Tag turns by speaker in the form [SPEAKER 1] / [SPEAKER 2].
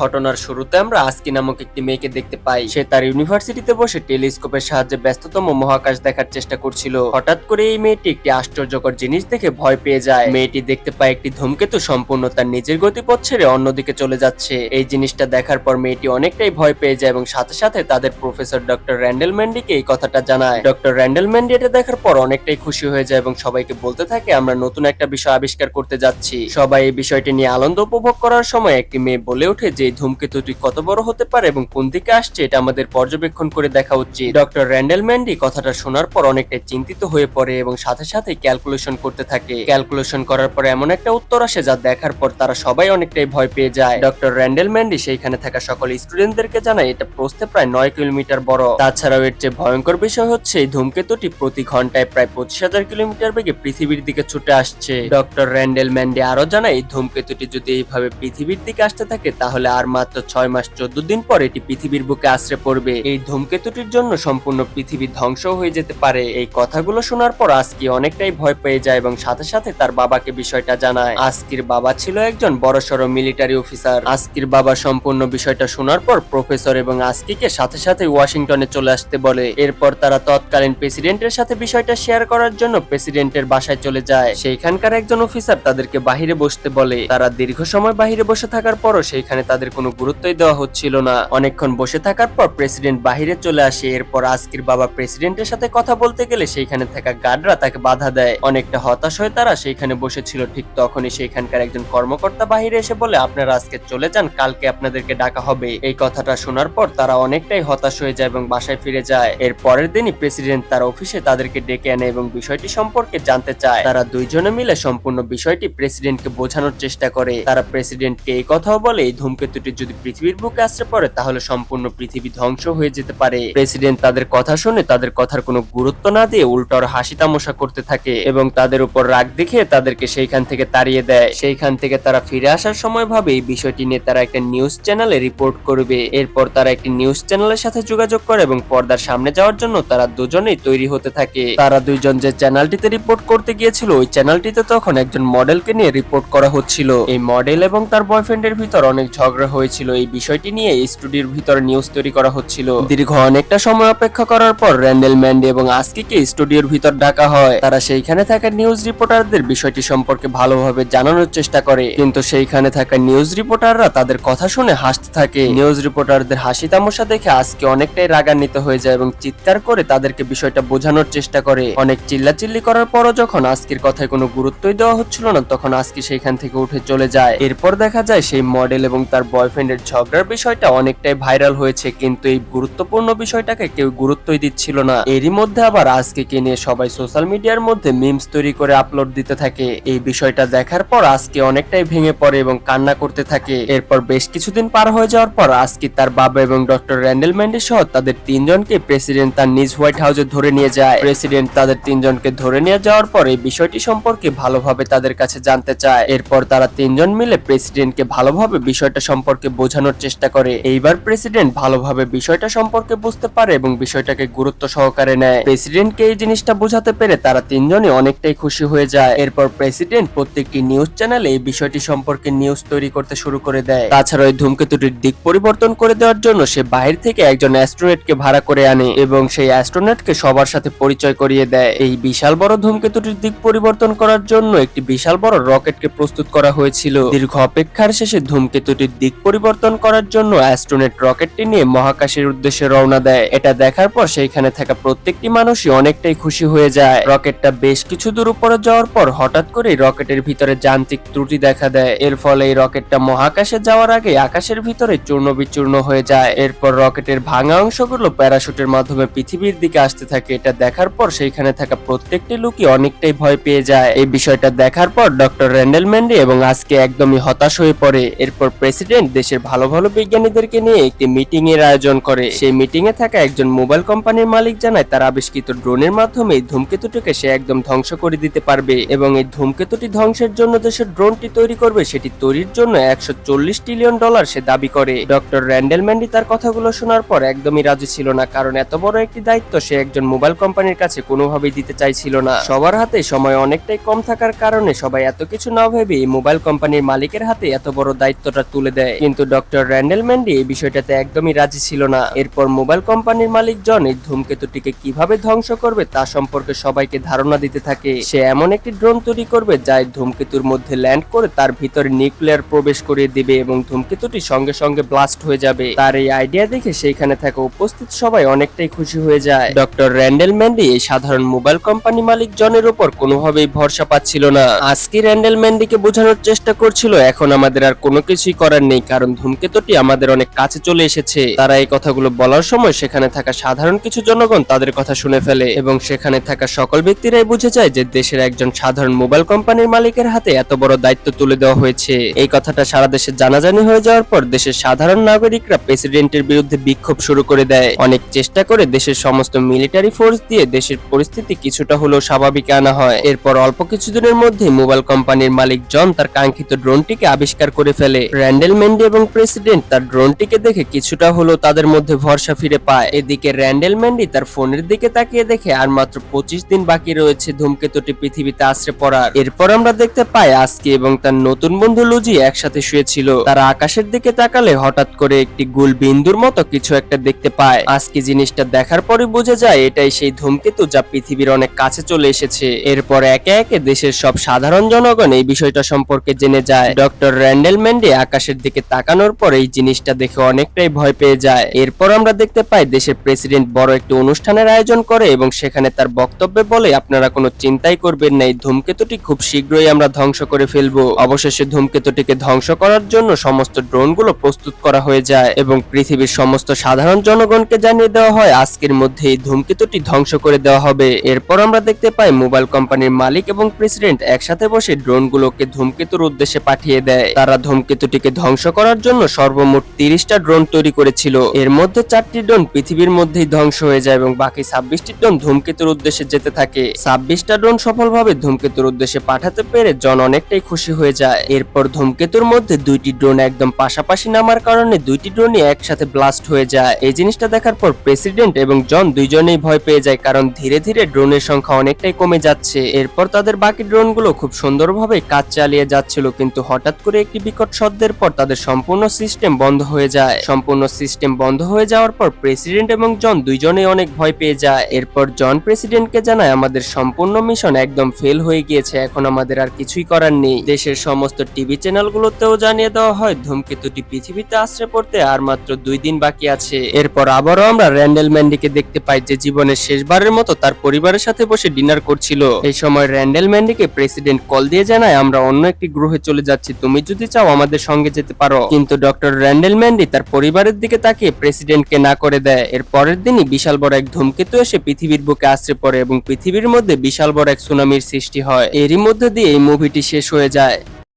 [SPEAKER 1] ঘটনার শুরুতে আমরা আস্কি নামক একটি মেয়েকে দেখতে পাই। সে তার ইউনিভার্সিটিতে বসে টেলিস্কোপের সাহায্যে ব্যস্ততম মহাকাশ দেখার চেষ্টা করছিল। হঠাৎ করে এই মেয়েটি একটি আশ্চর্যকর জিনিস দেখে ভয় পেয়ে যায়। মেয়েটি দেখতে পায় একটি ধূমকেতু সম্পূর্ণ তার নিজের গতিপথ ছেড়ে অন্যদিকে চলে যাচ্ছে। এই জিনিসটা দেখার পর মেয়েটি অনেকটাই ভয় পেয়ে যায় এবং সাথে সাথে তাদের প্রফেসর ডক্টর র্যান্ডেল ম্যান্ডিকে এই কথাটা জানায়। ডক্টর র্যান্ডেল ম্যান্ডি এটা দেখার পর অনেকটাই খুশি হয়ে যায় এবং সবাইকে বলতে থাকে, আমরা নতুন একটা বিষয় আবিষ্কার করতে যাচ্ছি। সবাই এই বিষয়টি নিয়ে আনন্দ উপভোগ করার সময় একটি মেয়ে বলে ওঠে যে ধূমকেতুটি কত বড় হতে পারে এবং কোন দিকে আসছে, এটা আমাদের পর্যবেক্ষণ করে দেখা উচিত। ডক্টর র্যান্ডেল ম্যান্ডি কথাটা শোনার পর অনেকটাই চিন্তিত হয়ে পড়ে এবং সাথে সাথে ক্যালকুলেশন করতে থাকে। ক্যালকুলেশন করার পর এমন একটা উত্তর আসে যা দেখার পর তারা সবাই অনেকটাই ভয় পেয়ে যায়। ডক্টর র্যান্ডেল ম্যান্ডি সেইখানে থাকা সকল স্টুডেন্টদেরকে জানায়, এটা প্রস্থে প্রায় নয় কিলোমিটার বড়। তাছাড়াও এর চেয়ে ভয়ঙ্কর বিষয় হচ্ছে, এই ধূমকেতুটি প্রতি ঘন্টায় প্রায় পঁচিশ হাজার কিলোমিটার বেগে পৃথিবীর দিকে ছুটে আসছে। ডক্টর র্যান্ডেল ম্যান্ডি আরও জানায়, এই ধূমকেতুটি যদি এইভাবে পৃথিবীর দিকে আসতে থাকে, তাহলে আর মাত্র ছয় মাস চোদ্দ দিন পর এটি পৃথিবীর বুকে আশ্রে পড়বে। এই ধূমকেতুটির জন্য সম্পূর্ণ পৃথিবী ধ্বংস হয়ে যেতে পারে। এই কথাগুলো শোনার পর আজকি অনেকটাই ভয় পেয়ে যায় এবং সাথে সাথে তার বাবাকে বিষয়টা জানায়। আজকির বাবা ছিল একজন বড়সড় মিলিটারি অফিসার। আজকির বাবা সম্পূর্ণ বিষয়টা শোনার পর প্রফেসর এবং আজকিকে সাথে সাথে ওয়াশিংটনে চলে আসতে বলে। এরপর তারা তৎকালীন প্রেসিডেন্টের সাথে বিষয়টা শেয়ার করার জন্য প্রেসিডেন্টের বাসায় চলে যায়। সেইখানকার একজন অফিসার তাদেরকে বাহিরে বসতে বলে। তারা দীর্ঘ সময় বাহিরে বসে থাকার পরও সেইখানে তাদের কোনো গুরুত্বই দেওয়া হচ্ছিল না। অনেকক্ষণ বসে থাকার পর প্রেসিডেন্ট বাহিরে চলে আসে। এরপর আজকের বাবা প্রেসিডেন্টের সাথে কথা বলতে গেলে সেইখানে থাকা গার্ডরা তাকে বাধা দেয়। অনেকটা হতাশ হয়ে তারা সেইখানে বসেছিল। ঠিক তখনই সেইখানকার একজন কর্মকর্তা বাহিরে এসে বলে, আপনারা আজকে চলে যান, কালকে আপনাদেরকে ডাকা হবে। এই কথাটা শোনার পর তারা অনেকটাই হতাশ হয়ে যায় এবং বাসায় ফিরে যায়। এর পরের দিনই প্রেসিডেন্ট তার অফিসে তাদেরকে ডেকে আনে এবং বিষয়টি সম্পর্কে জানতে চায়। তারা দুইজনে মিলে সম্পূর্ণ বিষয়টি প্রেসিডেন্টকে বোঝানোর চেষ্টা করে। তারা প্রেসিডেন্টকে এই কথাও বলে, এই ধূমকেতুটি যদি পৃথিবীর বুকে আসতে পড়ে, তাহলে সম্পূর্ণ পৃথিবী ধ্বংস হয়ে যেতে পারে। প্রেসিডেন্ট তাদের কথা শুনে তাদের কথার কোনো গুরুত্ব না দিয়ে উল্টোর হাসি তামাশা করতে থাকে এবং তাদের উপর রাগ দেখে তাদেরকে সেইখান থেকে তাড়িয়ে দেয়। সেইখান থেকে তারা ফিরে আসার সময় ভাবে এই বিষয়টি নিয়ে তারা একটা নিউজ চ্যানেলে রিপোর্ট করবে। এরপর তারা একটি নিউজ চ্যানেলের সাথে যোগাযোগ করে এবং পর্দার সামনে যাওয়ার জন্য তারা দুজনেই তৈরি হতে থাকে। তারা দুইজন যে চ্যানেলটিতে রিপোর্ট করতে গিয়েছিল, ওই চ্যানেলটিতে তখন একজন মডেলকে নিয়ে রিপোর্ট করা হচ্ছিল। এই মডেল এবং তার বয়ফ্রেন্ডের ভিতর অনেক ঝগড়া হয়েছিল। এই বিষয়টি নিয়ে স্টুডিওর ভিতর নিউজ তৈরি করা হচ্ছিল। দীর্ঘ অনেকটা সময় অপেক্ষা করার পর র্যান্ডেল ম্যান্ডি এবং আস্কিকে স্টুডিওর ভিতর ডাকা হয়। তারা সেইখানে থাকা নিউজ রিপোর্টারদের বিষয়টি সম্পর্কে ভালোভাবে জানানোর চেষ্টা করে। কিন্তু সেইখানে থাকা নিউজ রিপোর্টাররা তাদের কথা শুনে হাসতে থাকে। নিউজ রিপোর্টারদের হাসি তামাশা দেখে আজকে অনেকটাই রাগান্বিত হয়ে যায় এবং চিৎকার করে তাদেরকে বিষয়টা বোঝানোর চেষ্টা করে। অনেক চিল্লাচিল্লি করার পরও যখন আজকের কথায় কোনো গুরুত্বই দেওয়া হচ্ছিল না, তখন আজকে সেইখান থেকে উঠে চলে যায়। এরপর দেখা যায় সেই মডেল এবং বয়ফ্রেন্ডের ঝগড়ার বিষয়টা অনেকটাই ভাইরাল হয়েছে, কিন্তু এই গুরুত্বপূর্ণ বিষয়টাকে কেউ গুরুত্বই দিচ্ছিল না। এরই মধ্যে আবার আজকে কে নিয়ে সবাই সোশ্যাল মিডিয়ার মধ্যে মিমস তৈরি করে আপলোড দিতে থাকে। এই বিষয়টা দেখার পর আজকে অনেকটাই ভেঙে পড়ে এবং কান্না করতে থাকে। এরপর বেশ কিছুদিন পার হয়ে যাওয়ার পর আজকে তার বাবা এবং ডক্টর র্যান্ডেল ম্যান্ডি সহ তাদের তিনজনকে প্রেসিডেন্ট তার নিজ হোয়াইট হাউসে ধরে নিয়ে যায়। প্রেসিডেন্ট তাদের তিনজনকে ধরে নিয়ে যাওয়ার পর এই বিষয়টি সম্পর্কে ভালোভাবে তাদের কাছে জানতে চায়। এরপর তারা তিনজন মিলে প্রেসিডেন্টকে ভালোভাবে বিষয়টা সম্পর্কে বোঝানোর চেষ্টা করে। এইবার প্রেসিডেন্ট ভালোভাবে বিষয়টা সম্পর্কে বুঝতে পারে এবং বিষয়টাকে গুরুত্ব সহকারে নেয়। প্রেসিডেন্টকে এই জিনিসটা বোঝাতে পেরে তারা তিনজনই অনেকটাই খুশি হয়ে যায়। এরপর প্রেসিডেন্ট প্রত্যেকটি নিউজ চ্যানেলে এই বিষয়টি সম্পর্কে নিউজ তৈরি করতে শুরু করে দেয়। তাছাড়া ওই ধূমকেতুটির দিক পরিবর্তন করে দেওয়ার জন্য সে বাহির থেকে একজন অ্যাস্ট্রোনেটকে ভাড়া করে আনে এবং সেই অ্যাস্ট্রোনেটকে সবার সাথে পরিচয় করিয়ে দেয়। এই বিশাল বড় ধূমকেতুটির দিক পরিবর্তন করার জন্য একটি বিশাল বড় রকেটকে প্রস্তুত করা হয়েছিল। দীর্ঘ অপেক্ষার শেষে ধূমকেতুটির দিক পরিবর্তন করার জন্য অ্যাস্ট্রোনেট রকেটটি নিয়ে মহাকাশের উদ্দেশ্যে রওনা দেয়। এটা দেখার পর সেইখানে থাকা প্রত্যেকটি মানুষই অনেকটাই খুশি হয়ে যায়। রকেটটা বেশ কিছু দূর উপরে যাওয়ার পর হঠাৎ করে রকেটের ভিতরে যান্ত্রিক ত্রুটি দেখা দেয়। এর ফলে এই রকেটটা মহাকাশে যাওয়ার আগে আকাশের ভিতরে চূর্ণ বিচূর্ণ হয়ে যায়। এরপর রকেটের ভাঙা অংশগুলো প্যারাশুটের মাধ্যমে পৃথিবীর দিকে আসতে থাকে। এটা দেখার পর সেইখানে থাকা প্রত্যেকটি লোকই অনেকটাই ভয় পেয়ে যায়। এই বিষয়টা দেখার পর ডক্টর র্যান্ডেল ম্যান্ডি এবং আজকে একদমই হতাশ হয়ে পড়ে। এরপর প্রেসিডেন্ট দেশের ভালো ভালো বিজ্ঞানীদেরকে নিয়ে একটি মিটিং এর আয়োজন করে। সেই মিটিং এ থাকা একজন মোবাইল কোম্পানির মালিক জানায়, তার আবিষ্কৃত ড্রোনের মাধ্যমে এই ধূমকেতুটিকে সে একদম ধ্বংস করে দিতে পারবে এবং এই ধূমকেতুটি ধ্বংসের জন্য সে ড্রোনটি তৈরি করবে, সেটি তৈরির জন্য একশো চল্লিশ ট্রিলিয়ন ডলার সে দাবি করে। ডক্টর র্যান্ডেল ম্যান্ডি তার কথাগুলো শোনার পর একদমই রাজি ছিল না, কারণ এত বড় একটি দায়িত্ব সে একজন মোবাইল কোম্পানির কাছে কোনোভাবেই দিতে চাইছিল না। সবার হাতে সময় অনেকটাই কম থাকার কারণে সবাই এত কিছু না ভেবে মোবাইল কোম্পানির মালিকের হাতে এত বড় দায়িত্বটা তুলে দেয়। কিন্তু ডক্টর র্যান্ডেল ম্যান্ডি এই বিষয়টাতে একদমই রাজি ছিল না। এরপর মোবাইল কোম্পানির মালিক জন এই ধূমকেতুটিকে কীভাবে ধ্বংস করবে তা সম্পর্কে সবাইকে ধারণা দিতে থাকে। সে এমন একটি ড্রোন তৈরি করবে যা এই ধূমকেতুর মধ্যে ল্যান্ড করে তার ভিতরে নিউক্লিয়ার প্রবেশ করিয়ে দিবে এবং ধূমকেতুটি সঙ্গে সঙ্গে ব্লাস্ট হয়ে যাবে। তার এই আইডিয়া দেখে সেইখানে থাকা উপস্থিত সবাই অনেকটাই খুশি হয়ে যায়। ডক্টর র্যান্ডেল ম্যান্ডি এই সাধারণ মোবাইল কোম্পানি মালিক জনের উপর কোনোভাবেই ভরসা পাচ্ছিল না। আজকে র্যান্ডেল ম্যান্ডিকে বোঝানোর চেষ্টা করছিল, এখন আমাদের আর কোনো কিছুই করার নেই, কারণ ধূমকেতুটি আমাদের অনেক কাছে চলে এসেছে। তারা এই কথাগুলো বলার সময় সেখানে থাকা সাধারণ কিছু জনগণ তাদের কথা শুনে ফেলে এবং সেখানে থাকা সকল ব্যক্তিরাই বুঝে যায় যে দেশের একজন সাধারণ মোবাইল কোম্পানির মালিকের হাতে এত বড় দায়িত্ব তুলে দেওয়া হয়েছে। এই কথাটা সারা দেশে জানাজানি হয়ে যাওয়ার পর দেশের সাধারণ নাগরিকরা প্রেসিডেন্টের বিরুদ্ধে বিক্ষোভ শুরু করে দেয়। অনেক চেষ্টা করে দেশের সমস্ত মিলিটারি ফোর্স দিয়ে দেশের পরিস্থিতি কিছুটা হলেও স্বাভাবিক আনা হয়। এরপর অল্প কিছুদিনের মধ্যে মোবাইল কোম্পানির মালিক জন তার কাঙ্ক্ষিত ড্রোনটিকে আবিষ্কার করে ফেলে। র্যান্ডেল মেন্ডি এবং প্রেসিডেন্ট তার ড্রোনটিকে দেখে কিছুটা হলেও তাদের মধ্যে ভরসা ফিরে পায়। এদিকে র্যান্ডেল মেন্ডি তার ফোনের দিকে তাকিয়ে দেখে, আর মাত্র পঁচিশ দিন বাকি রয়েছে ধূমকেতুটি পৃথিবীতে আশ্রে পড়ার। এরপর আমরা দেখতে পাই, আজকে এবং তার নতুন বন্ধু লুজি একসাথে শুয়েছিল। তারা আকাশের দিকে তাকালে হঠাৎ করে একটি গুল বিন্দুর মতো কিছু একটা দেখতে পায়। আজকে জিনিসটা দেখার পরে বোঝা যায়, এটাই সেই ধূমকেতু যা পৃথিবীর অনেক কাছে চলে এসেছে। এরপর একে একে দেশের সব সাধারণ জনগণ এই বিষয়টা সম্পর্কে জেনে যায়। ডক্টর র্যান্ডেল ম্যান্ডি আকাশের দিকে তাকানোর পর এই জিনিসটা দেখে অনেকটাই ভয় পেয়ে যায়। এরপর আমরা দেখতে পাই দেশের প্রেসিডেন্ট বড় একটি অনুষ্ঠানের আয়োজন করে এবং সেখানে তার বক্তব্যে বলে, আপনারা কোনো চিন্তাই করবেন না, এই ধূমকেতুটি খুব শীঘ্রই আমরা ধ্বংস করে ফেলব। অবশেষে ধূমকেতুটিকে ধ্বংস করার জন্য সমস্ত ড্রোনগুলো প্রস্তুত করা হয়ে যায় এবং পৃথিবীর সমস্ত সাধারণ জনগণকে জানিয়ে দেওয়া হয়, আজকের মধ্যে এই ধূমকেতুটি ধ্বংস করে দেওয়া হবে। এরপর আমরা দেখতে পাই মোবাইল কোম্পানির মালিক এবং প্রেসিডেন্ট একসাথে বসে ড্রোনগুলোকে ধূমকেতুর উদ্দেশ্যে পাঠিয়ে দেয়। তারা ধূমকেতুটিকে ধ্বংস করার জন্য সর্বমোট তিরিশটা ড্রোন তৈরি করেছিল। এর মধ্যে চারটি ড্রোন পৃথিবীর মধ্যেই ধ্বংস হয়ে যায় এবং বাকি ছাব্বিশটি ড্রোন ধূমকেতুর উদ্দেশ্যে যেতে থাকে। ছাব্বিশটা ড্রোন সফলভাবে ধূমকেতুর উদ্দেশ্যে পাঠাতে পেরে জন অনেকটাই খুশি হয়ে যায়। এরপর ধূমকেতুর মধ্যে দুইটি ড্রোন একদম পাশাপাশি নামার কারণে দুইটি ড্রোনই একসাথে ব্লাস্ট হয়ে যায়। এই জিনিসটা দেখার পর প্রেসিডেন্ট এবং জন দুইজনেই ভয় পেয়ে যায় কারণ ধীরে ধীরে ড্রোনের সংখ্যা অনেকটাই কমে যাচ্ছে। এরপর তাদের বাকি ড্রোনগুলো খুব সুন্দরভাবে কাজ চালিয়ে যাচ্ছিল কিন্তু হঠাৎ করে একটি বিকট শব্দের পর তাদের সম্পূর্ণ সিস্টেম বন্ধ হয়ে যায়। সম্পূর্ণ সিস্টেম বন্ধ হয়ে যাওয়ার পর প্রেসিডেন্ট এবং জন দুইজনেই অনেক ভয় পেয়ে যায়। এরপর জন প্রেসিডেন্টকে জানায়, আমাদের সম্পূর্ণ মিশন একদম ফেল হয়ে গিয়েছে, এখন আমাদের আর কিছুই করার নেই। দেশের সমস্ত টিভি চ্যানেলগুলোতেও জানিয়ে দেওয়া হয় ধূমকেতুটি পৃথিবীতে আশ্রয় পড়তে আর মাত্র দুই দিন বাকি আছে। এরপর আবারও আমরা র্যান্ডেল ম্যান্ডিকে দেখতে পাই যে জীবনের শেষবারের মতো তার পরিবারের সাথে বসে ডিনার করছিল। এই সময় র্যান্ডেল ম্যান্ডিকে প্রেসিডেন্ট কল দিয়ে জানায়, আমরা অন্য একটি গ্রহে চলে যাচ্ছি। তুমি যদি চাও আমাদের সঙ্গে যেতে পারো। কিন্তু ডক্টর র্যান্ডেল ম্যান্ডি তার পরিবারের দিকে তাকিয়ে প্রেসিডেন্টকে না করে দেয়। এর পরের দিনই বিশাল বড় এক ধূমকেতু এসে পৃথিবীর বুকে আশ্রে পড়ে এবং পৃথিবীর মধ্যে বিশাল বড় এক সুনামির সৃষ্টি হয়। এরই মধ্যে দিয়ে এই মুভিটি শেষ হয়ে যায়।